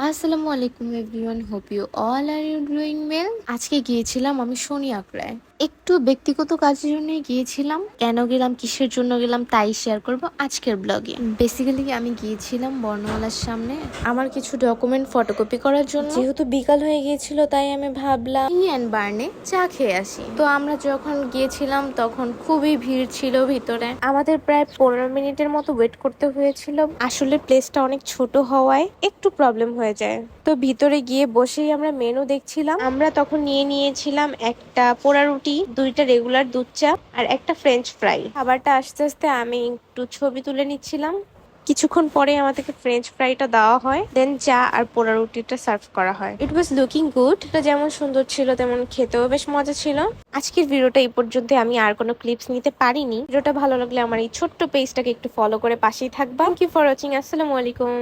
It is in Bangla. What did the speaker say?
আসসালামু আলাইকুম everyone hope you all are you doing well আজকে গিয়েছিলাম আমি শনি আঁকড়ায় একটু ব্যক্তিগত কাজের জন্য গিয়েছিলাম। কেন গেলাম কিসের জন্য গেলাম তাই শেয়ার করব আজকের ব্লগে বেসিক্যালি আমি গিয়েছিলাম বর্ণমালার সামনে আমার কিছু ডকুমেন্ট ফটোকপি করার জন্য। যেহেতু বিকাল হয়ে গিয়েছিল তাই আমি ভাবলাম ইন বার্নে চা খেয়ে আসি। তো আমরা যখন গিয়েছিলাম তখন খুবই ভিড় ছিল ভিতরে। আমাদের প্রায় পনেরো মিনিটের মতো ওয়েট করতে হয়েছিল। আসলে প্লেসটা অনেক ছোট হওয়ায় একটু প্রবলেম হয়ে যায়। তো ভিতরে গিয়ে বসেই আমরা মেনু দেখছিলাম। আমরা তখন নিয়ে নিয়েছিলাম একটা পোড়া রুটি, দুইটা রেগুলার দুধ চা আর একটা ফ্রেঞ্চ ফ্রাই খাবারটা আস্তে আস্তে আমি একটু ছবি তুলে নিচ্ছিলাম। কিছুক্ষণ পরে আমাদেরকে ফ্রেঞ্চ ফ্রাইটা দেওয়া হয়। দেন চা আর পোড়া রুটিটা সার্ভ করা হয়। ইট ওয়াজ লুকিং গুড এটা যেমন সুন্দর ছিল, তেমন খেতেও বেশ মজা ছিল। আজকের ভিডিওটা এই পর্যন্ত আমি আর কোনো ক্লিপস নিতে পারিনি। ভিডিওটা ভালো লাগলে আমার এই ছোট্ট পেজটাকে একটু ফলো করে পাশেই থাকবা। থ্যাংক ইউ ফর ওয়াচিং আসসালামু আলাইকুম।